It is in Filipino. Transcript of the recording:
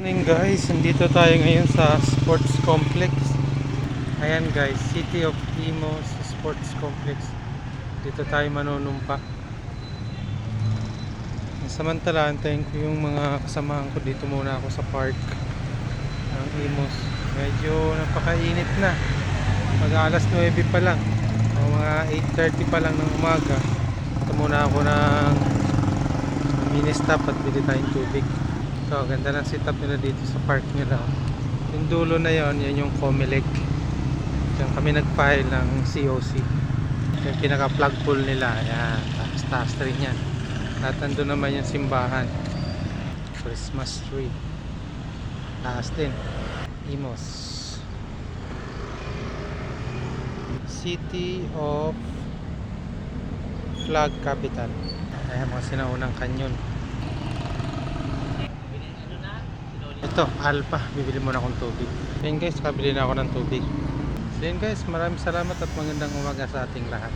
Morning guys, nandito tayo ngayon sa sports complex. Ayan guys, City of Imos Sports Complex. Dito tayo manunumpa. Samantala, antayin ko yung mga kasamahan ko dito muna ako sa park ng Imos. Medyo napakainit na. Mag alas 9 pa lang. O mga 8.30 pa lang ng umaga. Ito muna ako ng mini stop at bili tayong tubig. So, ganda ng setup nila dito sa park nila. Yung dulo na yon, yan yung Comelec. Diyan kami nag-file ng COC. Yung pinaka-plug pool nila. Ayan, taas taas rin yan. At naman yung simbahan. Christmas tree. Taas din. Imos. City of Flag Capital. Ayan mga sinaunang kanyon. Ito, Alpha. Bibili muna akong tubig. Ayan guys, kabili na ako ng tubig. Yun guys, maraming salamat at magandang umaga sa ating lahat.